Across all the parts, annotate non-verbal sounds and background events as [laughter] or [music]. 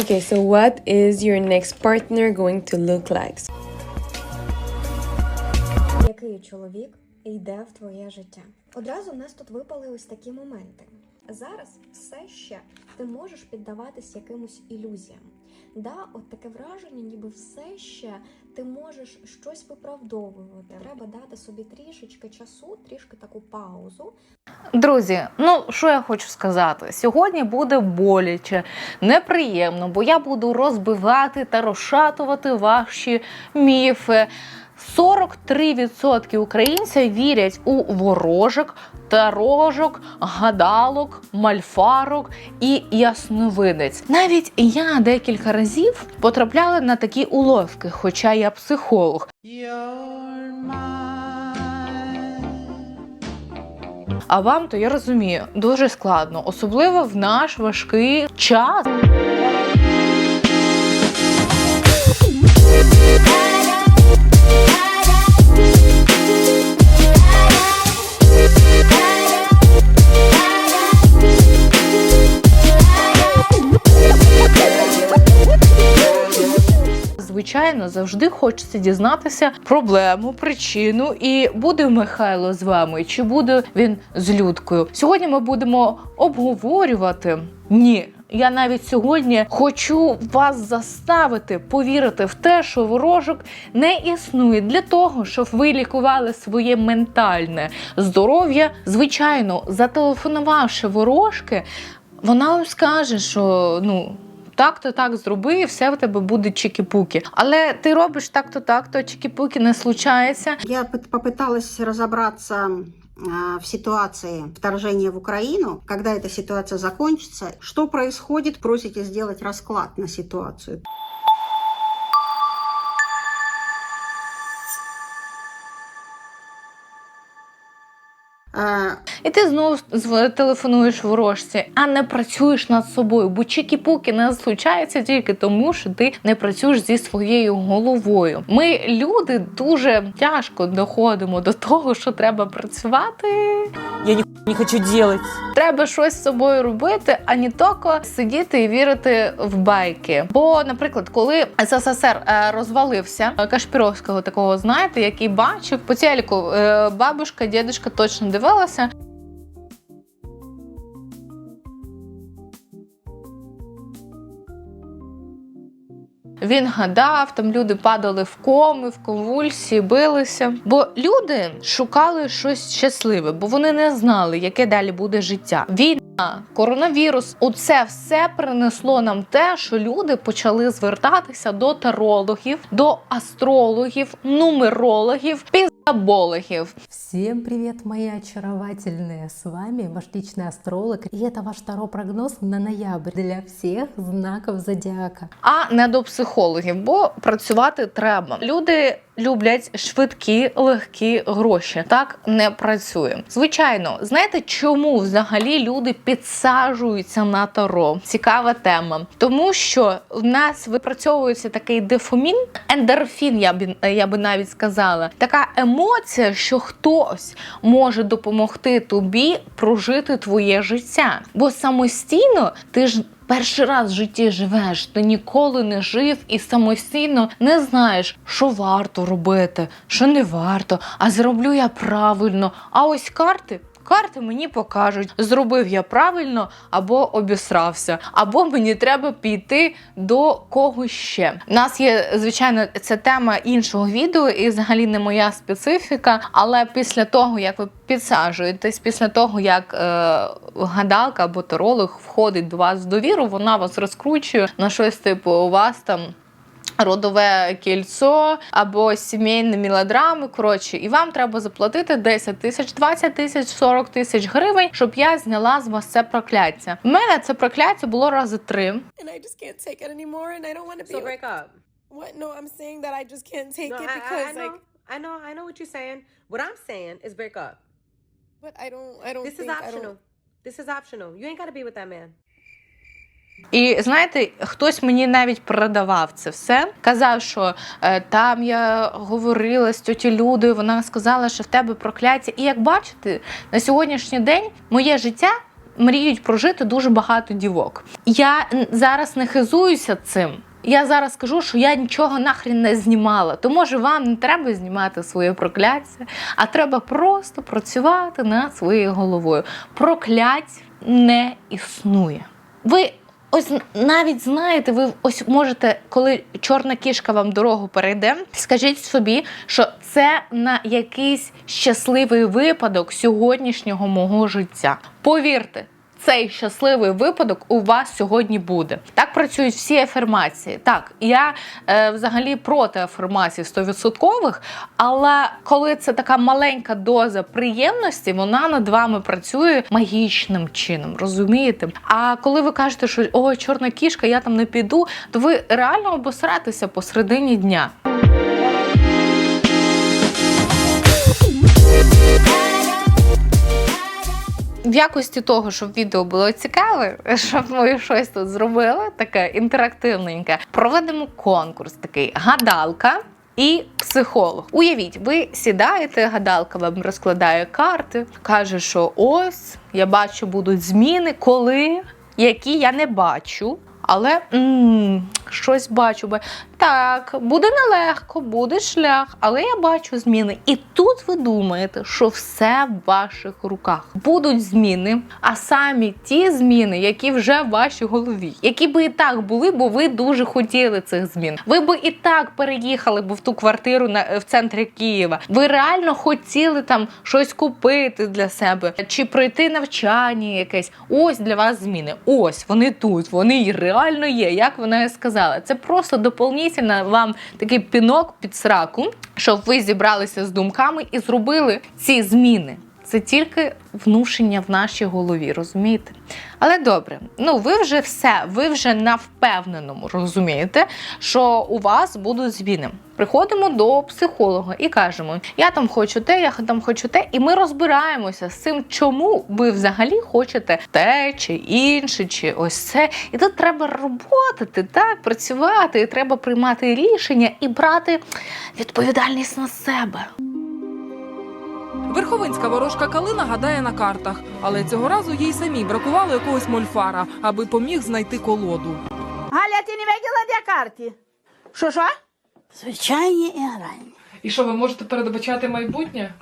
Okay, so what is your next partner going to look like? Який чоловік йде в твоє життя? Одразу в нас тут випали ось такі моменти. Зараз все ще ти можеш піддаватись якимось ілюзіям. Да, от таке враження, ніби все ще ти можеш щось виправдовувати. Треба дати собі трішечки часу, трішки таку паузу, Друзі, ну що я хочу сказати? Сьогодні буде боляче, неприємно, бо я буду розбивати та розшатувати ваші міфи. 43% українців вірять у ворожок, тарожок, гадалок, мальфарок і ясновидець. Навіть я декілька разів потрапляла на такі уловки, хоча я психолог. А вам то я розумію, дуже складно, особливо в наш важкий час. Звичайно, завжди хочеться дізнатися проблему, причину, і буде Михайло з вами, чи буде він з Людкою. Сьогодні ми будемо обговорювати. Ні, я навіть сьогодні хочу вас заставити повірити в те, що ворожок не існує для того, щоб ви лікували своє ментальне здоров'я. Звичайно, зателефонувавши ворожки, вона вам скаже, що ну. Так-то так зроби, і все в тебе буде чікі-пуки. Але ти робиш так-то так, то чікі-пуки не случається. Я попыталась разобраться а, в ситуации вторжения в Украину, когда эта ситуация закончится, что происходит, просите сделать расклад на ситуацию. І ти знову телефонуєш ворожці, а не працюєш над собою, бо чікі-пуки не случаються тільки тому, що ти не працюєш зі своєю головою. Ми, люди, дуже тяжко доходимо до того, що треба працювати. Я ни, не хочу делать. Треба щось з собою робити, а не тільки сидіти і вірити в байки. Бо, наприклад, коли СССР е, розвалився, е, Кашпіровського такого знаєте, який бачив по телеку, е, бабушка, дідушка точно дивилася. Він гадав, там люди падали в коми, в конвульсії, билися. Бо люди шукали щось щасливе, бо вони не знали, яке далі буде життя. Війна, коронавірус, оце все принесло нам те, що люди почали звертатися до тарологів, до астрологів, нумерологів, пізабологів. Всем привет, мои очаровательные! С вами ваш личный астролог, и это ваш второй прогноз на ноябрь для всех знаков зодиака. а не до психологів, бо працювати треба. Люди люблять швидкі, легкі гроші. Так не працює. Звичайно, знаєте, чому взагалі люди підсаджуються на таро? Цікава тема. Тому що в нас випрацьовується такий дефомін, ендорфін, я б я би навіть сказала. Така емоція, що хтось може допомогти тобі прожити твоє життя. Бо самостійно ти ж перший раз в житті живеш, ти ніколи не жив і самостійно не знаєш, що варто робити, що не варто, а зроблю я правильно. А ось карти. Карти мені покажуть, зробив я правильно або обісрався, або мені треба піти до когось ще. У нас є, звичайно, це тема іншого відео і взагалі не моя специфіка. Але після того, як ви підсаджуєтесь, після того, як е, гадалка або таролог входить до вас в довіру, вона вас розкручує на щось типу у вас там. Родове кільцо або сімейні мелодрами. Коротше, і вам треба заплатити 10 тисяч, 20 тисяч, 40 тисяч гривень, щоб я зняла з вас це прокляття. У мене це прокляття було рази три. What? No, I'm saying that I just can't take No, it I, I, because I know, like, I know, I know what you're saying. What I'm saying is break up. but I don't, I don't This think I optional. This is optional. You ain't got to be with that man. І знаєте, хтось мені навіть продавав це все. Казав, що е, там я говорила з тьоті Людою, вона сказала, що в тебе прокляття. І як бачите, на сьогоднішній день моє життя мріють прожити дуже багато дівок. Я зараз не хизуюся цим. Я зараз скажу, що я нічого нахрін не знімала. То може вам не треба знімати своє прокляття, а треба просто працювати над своєю головою. Проклять не існує. Ви ось навіть знаєте, ви ось можете, коли чорна кішка вам дорогу перейде, скажіть собі, що це на якийсь щасливий випадок сьогоднішнього мого життя. Повірте. Цей щасливий випадок у вас сьогодні буде. Так працюють всі афірмації. Так, я е, взагалі проти афірмацій 100%, але коли це така маленька доза приємності, вона над вами працює магічним чином, розумієте? А коли ви кажете, що ой, чорна кішка, я там не піду, то ви реально обосратеся посередині дня. В якості того, щоб відео було цікаве, [laughs] щоб ми щось тут зробили, таке інтерактивненьке, проведемо конкурс такий гадалка. І психолог. Уявіть, ви сідаєте, гадалка вам розкладає карти, каже, що ось я бачу, будуть зміни, коли, які я не бачу. Але м, щось бачу. бо- Так, буде нелегко, буде шлях, але я бачу зміни. І тут ви думаєте, що все в ваших руках. Будуть зміни, а самі ті зміни, які вже в вашій голові, які би і так були, бо ви дуже хотіли цих змін. Ви би і так переїхали б в ту квартиру на в центрі Києва. Ви реально хотіли там щось купити для себе чи пройти навчання якесь. Ось для вас зміни. Ось вони тут, вони й реально є. Як вона сказала, це просто доповнительно вам такий пінок під сраку, щоб ви зібралися з думками і зробили ці зміни. Це тільки внушення в нашій голові, розумієте? Але добре, ну ви вже все, ви вже на впевненому розумієте, що у вас будуть зміни. Приходимо до психолога і кажемо: я там хочу те, я там хочу те, і ми розбираємося з цим, чому ви взагалі хочете те чи інше, чи ось це. І тут треба роботати, так, працювати, і треба приймати рішення і брати відповідальність на себе. Верховинська ворожка Калина гадає на картах, але цього разу їй самій бракувало якогось мольфара, аби поміг знайти колоду. Галя, ти не виділа де карті? Що що? Звичайні і грані. І що ви можете передбачати майбутнє?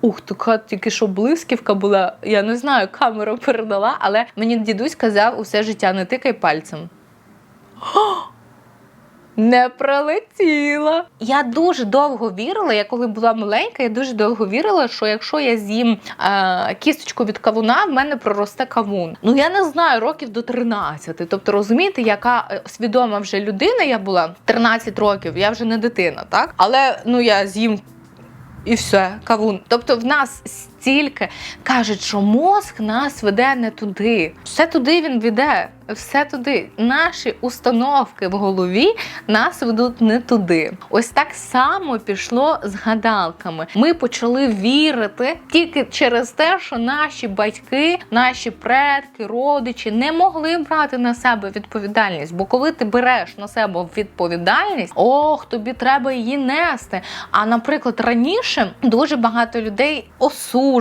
Ух, така тільки що блисківка була. Я не знаю, камера передала, але мені дідусь казав усе життя не тикай пальцем. О! Не пролетіла. Я дуже довго вірила. Я коли була маленька, я дуже довго вірила, що якщо я з'їм е, кісточку від кавуна, в мене проросте кавун. Ну я не знаю, років до 13. Тобто, розумієте, яка е, свідома вже людина я була 13 років, я вже не дитина, так? Але ну я з'їм і все, кавун. Тобто в нас стільки кажуть, що мозк нас веде не туди. Все туди він веде, все туди. Наші установки в голові нас ведуть не туди. Ось так само пішло з гадалками. Ми почали вірити тільки через те, що наші батьки, наші предки, родичі не могли брати на себе відповідальність. Бо коли ти береш на себе відповідальність, ох, тобі треба її нести. А наприклад, раніше дуже багато людей осуджували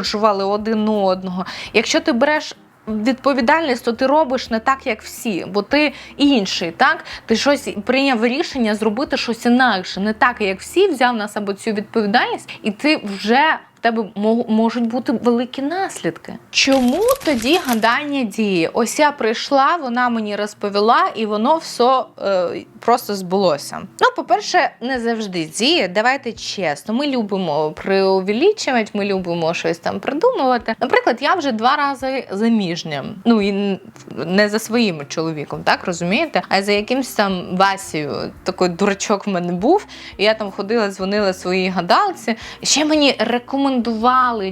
один одного. Якщо ти береш відповідальність, то ти робиш не так, як всі, бо ти інший, так? Ти щось прийняв рішення зробити щось інакше, не так, як всі, взяв на себе цю відповідальність, і ти вже. Тебе можуть бути великі наслідки. Чому тоді гадання діє? Ось я прийшла, вона мені розповіла, і воно все е, просто збулося. Ну, по-перше, не завжди діє. Давайте чесно. Ми любимо преувеличувати, ми любимо щось там придумувати. Наприклад, я вже два рази заміжня. Ну і не за своїм чоловіком, так розумієте? А за якимсь там Васію. Такий дурачок в мене був. І я там ходила, дзвонила своїй гадалці. Ще мені рекомендували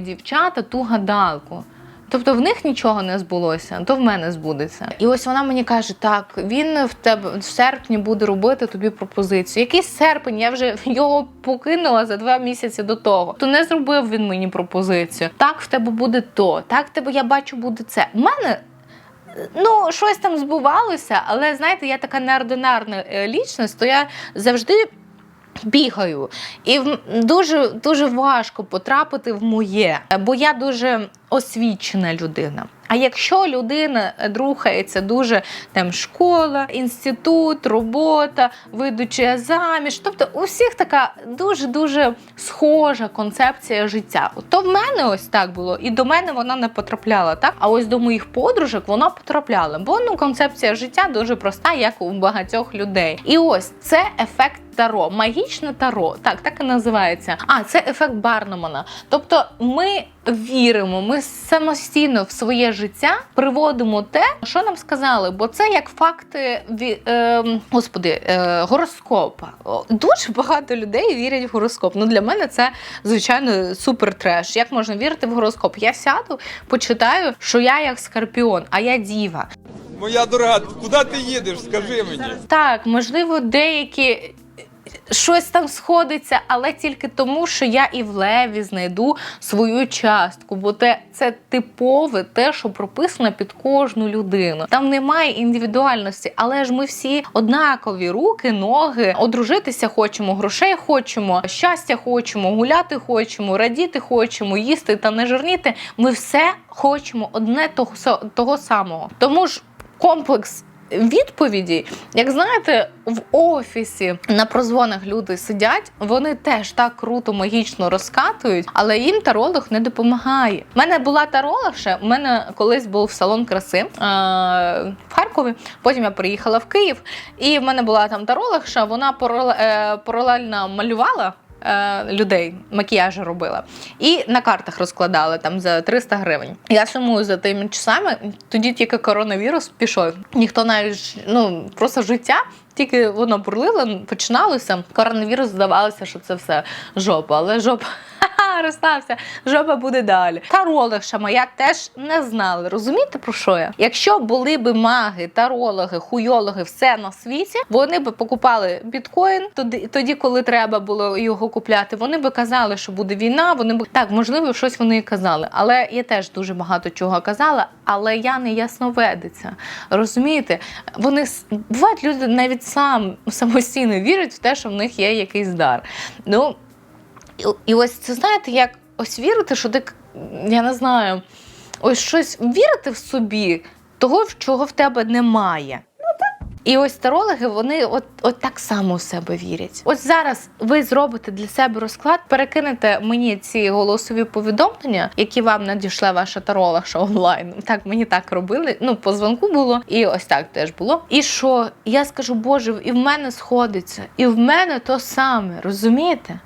дівчата ту гадалку. Тобто в них нічого не збулося, то в мене збудеться. І ось вона мені каже: так, він в тебе в серпні буде робити тобі пропозицію. Який серпень? Я вже [laughs] його покинула за два місяці до того. То не зробив він мені пропозицію. Так, в тебе буде то, так в тебе я бачу, буде це. У мене. Ну, щось там збувалося, але знаєте, я така неординарна е, лічність, то я завжди бігаю. І дуже дуже важко потрапити в моє, бо я дуже освічена людина. А якщо людина рухається дуже там школа, інститут, робота, видуча заміж, тобто у всіх така дуже дуже схожа концепція життя. То в мене ось так було, і до мене вона не потрапляла, так а ось до моїх подружок вона потрапляла. Бо ну концепція життя дуже проста, як у багатьох людей. І ось це ефект. Таро, магічне таро, так, так і називається. А це ефект Барнумана. Тобто ми віримо, ми самостійно в своє життя приводимо те, що нам сказали, бо це як факти ві, е, господи, е, гороскопа. Дуже багато людей вірять в гороскоп. Ну для мене це звичайно супер треш. Як можна вірити в гороскоп? Я сяду, почитаю, що я як скорпіон, а я діва. Моя дорога, куди ти їдеш? Скажи мені. Так, можливо, деякі. Щось там сходиться, але тільки тому, що я і в леві знайду свою частку, бо те це типове, те, що прописано під кожну людину. Там немає індивідуальності, але ж ми всі однакові руки, ноги, одружитися хочемо, грошей хочемо, щастя хочемо, гуляти хочемо, радіти хочемо, їсти та не жирніти. Ми все хочемо одне того, того самого. Тому ж комплекс відповіді, як знаєте, в офісі на прозвонах люди сидять, вони теж так круто, магічно розкатують, але їм таролог не допомагає. У мене була таролог ще, у мене колись був салон краси е- в Харкові. Потім я приїхала в Київ, і в мене була там тарологша, вона е, паралельно малювала. Е, Людей макіяжі робила і на картах розкладали там за 300 гривень. Я сумую за тими часами. Тоді тільки коронавірус пішов. Ніхто навіть ну просто життя. Тільки воно бурлило, починалося. Коронавірус здавалося, що це все жопа, але жопа ха-ха, розстався, жопа буде далі. Тарологша моя теж не знали. Розумієте про що я? Якщо були би маги, тарологи, хуйологи, все на світі, вони би покупали біткоін тоді, тоді, коли треба було його купляти. Вони би казали, що буде війна. Вони б так, можливо, щось вони і казали. Але я теж дуже багато чого казала. Але я не ясновидиця. Розумієте? Вони бувають люди навіть сам самостійно вірять в те, що в них є якийсь дар. Ну і, ось це знаєте, як ось вірити, що ти я не знаю, ось щось вірити в собі, того, чого в тебе немає. І ось тарологи, вони от, от так само в себе вірять. Ось зараз ви зробите для себе розклад, перекинете мені ці голосові повідомлення, які вам надійшла ваша тарологша онлайн. Так мені так робили. Ну, по дзвонку було, і ось так теж було. І що я скажу, Боже, і в мене сходиться, і в мене то саме, розумієте?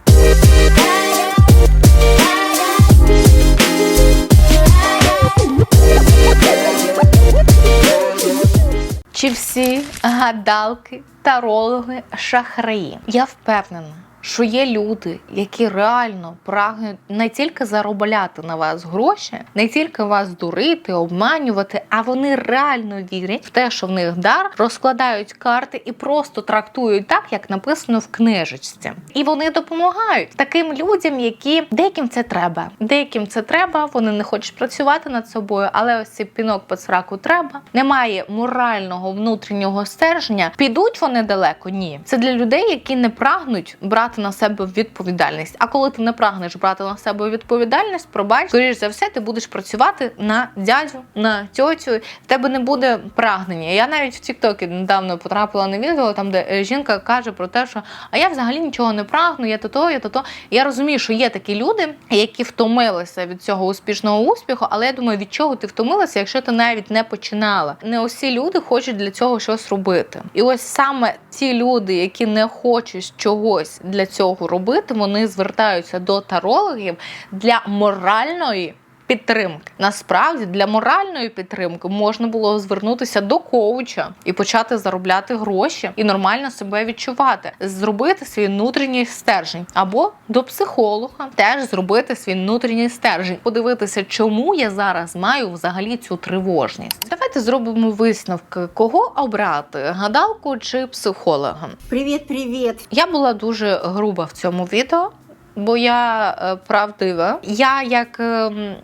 Чи всі гадалки, тарологи, шахраї? Я впевнена, що є люди, які реально прагнуть не тільки заробляти на вас гроші, не тільки вас дурити, обманювати, а вони реально вірять в те, що в них дар, розкладають карти і просто трактують так, як написано в книжечці. І вони допомагають таким людям, які деяким це треба. Деяким це треба, вони не хочуть працювати над собою, але ось цей пінок по сраку треба. Немає морального внутрішнього стерження. Підуть вони далеко? Ні. Це для людей, які не прагнуть брати на себе відповідальність. А коли ти не прагнеш брати на себе відповідальність, пробач, скоріш за все, ти будеш працювати на дядю, на тьотю. В тебе не буде прагнення. Я навіть в Тіктокі недавно потрапила на відео, там де е, жінка каже про те, що а я взагалі нічого не прагну, я то то, я то то. Я розумію, що є такі люди, які втомилися від цього успішного успіху, але я думаю, від чого ти втомилася, якщо ти навіть не починала. Не усі люди хочуть для цього щось робити. І ось саме ті люди, які не хочуть чогось для цього робити, вони звертаються до тарологів для моральної. Підтримки. Насправді для моральної підтримки можна було звернутися до коуча і почати заробляти гроші і нормально себе відчувати, зробити свій внутрішній стержень, або до психолога теж зробити свій внутрішній стержень, подивитися, чому я зараз маю взагалі цю тривожність. Давайте зробимо висновки, кого обрати? Гадалку чи психолога. Привет, привет. Я була дуже груба в цьому відео, бо я е, правдива. Я як ем,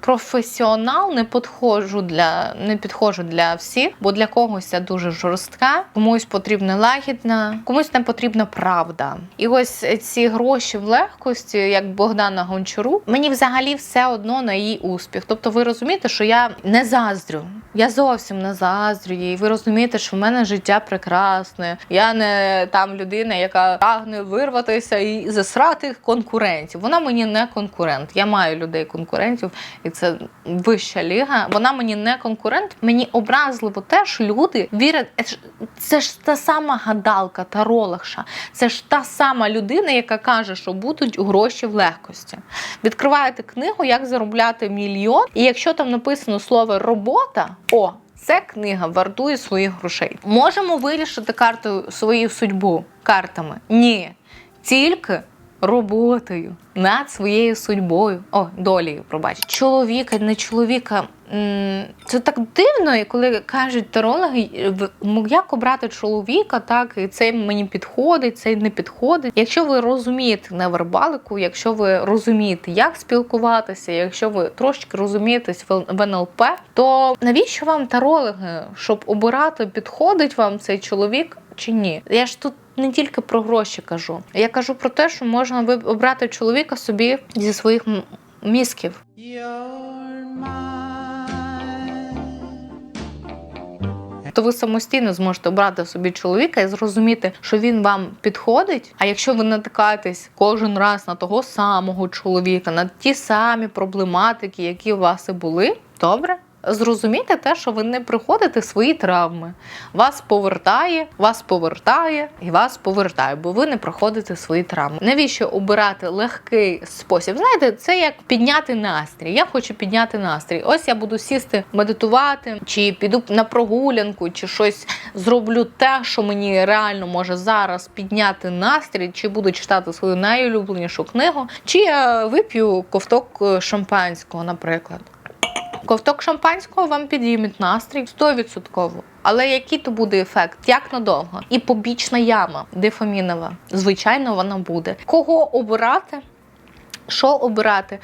професіонал, не підходжу для не підходжу для всіх, бо для когось я дуже жорстка, комусь потрібна лагідна, комусь не потрібна правда. І ось ці гроші в легкості, як Богдана Гончару, мені взагалі все одно на її успіх. Тобто, ви розумієте, що я не заздрю. Я зовсім не заздрю їй. Ви розумієте, що в мене життя прекрасне. Я не там людина, яка прагне вирватися і засрати конкурентів. Вона мені не конкурент. Я маю людей конкурентів, і це вища ліга. Вона мені не конкурент. Мені образливо те, що люди вірять. Е, Це ж та сама гадалка, тарологша. Це ж та сама людина, яка каже, що будуть гроші в легкості. Відкриваєте книгу, як заробляти мільйон, і якщо там написано слово робота, о. Це книга вартує своїх грошей. Можемо вирішити карту свою судьбу картами? Ні. Тільки роботою над своєю судьбою. О, долею, пробач. Чоловіка, не чоловіка. Це так дивно, коли кажуть тарологи, як обрати чоловіка, так і цей мені підходить, цей не підходить. Якщо ви розумієте невербалику, якщо ви розумієте, як спілкуватися, якщо ви трошки розумієтесь в НЛП, то навіщо вам тарологи, щоб обирати, підходить вам цей чоловік чи ні? Я ж тут не тільки про гроші кажу. Я кажу про те, що можна обрати чоловіка собі зі своїх мізків. То ви самостійно зможете обрати собі чоловіка і зрозуміти, що він вам підходить. А якщо ви натикаєтесь кожен раз на того самого чоловіка, на ті самі проблематики, які у вас і були, добре. Зрозумійте те, що ви не приходите свої травми. Вас повертає, вас повертає і вас повертає, бо ви не проходите свої травми. Навіщо обирати легкий спосіб? Знаєте, це як підняти настрій. Я хочу підняти настрій. Ось я буду сісти медитувати, чи піду на прогулянку, чи щось зроблю те, що мені реально може зараз підняти настрій, чи буду читати свою найулюбленішу книгу, чи я вип'ю ковток е, шампанського, наприклад. Ковток шампанського вам підійміть настрій 100%. Але який то буде ефект? Як надовго? І побічна яма дефамінова. Звичайно, вона буде. Кого обирати? Що обирати?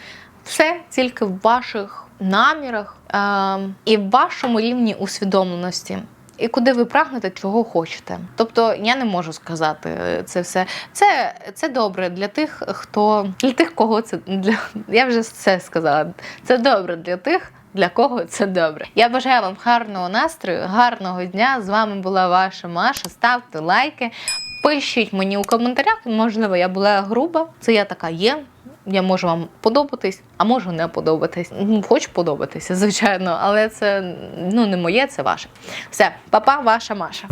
Все тільки в ваших намірах е і в вашому рівні усвідомленості. І куди ви прагнете, чого хочете. Тобто я не можу сказати е, це все. Це, це добре для тих, хто для тих, кого це для я вже все сказала. Це добре для тих, для кого це добре. Я бажаю вам гарного настрою, гарного дня. З вами була ваша Маша. Ставте лайки, пишіть мені у коментарях. Можливо, я була груба. Це я така є. Я можу вам подобатись, а можу не подобатись. Ну, Хочу подобатися, звичайно, але це ну не моє, це ваше. Все, папа, ваша Маша.